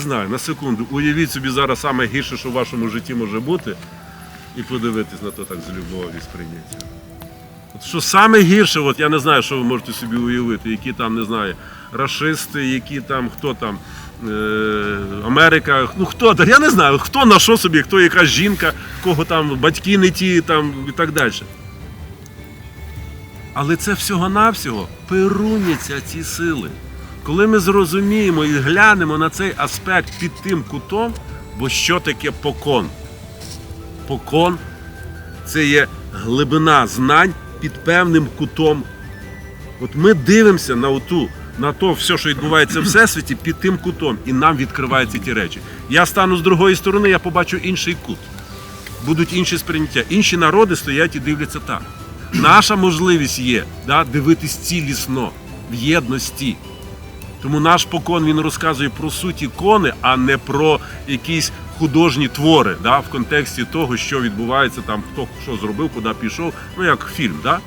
знаю, на секунду, уявіть собі зараз саме гірше, що в вашому житті може бути, і подивитись на то так з любов'ю і сприйняття. От що саме гірше, от я не знаю, що ви можете собі уявити, які там, не знаю, рашисти, які там, хто там, е, Америка, ну хто там, я не знаю, хто на що собі, хто яка жінка, кого там батьки не ті там, і так далі. Але це всього-навсього перуняться ці сили. Коли ми зрозуміємо і глянемо на цей аспект під тим кутом, бо що таке покон? Покон це є глибина знань під певним кутом. От ми дивимося на оту, на то все, що відбувається в всесвіті, під тим кутом, і нам відкриваються ті речі. Я стану з другої сторони, я побачу інший кут. Будуть інші сприйняття. Інші народи стоять і дивляться так. Наша можливість є да, дивитись цілісно, в єдності. Тому наш покон він розказує про суть ікони, а не про якісь художні твори да, в контексті того, що відбувається там, хто що зробив, куди пішов. Ну як фільм. Да?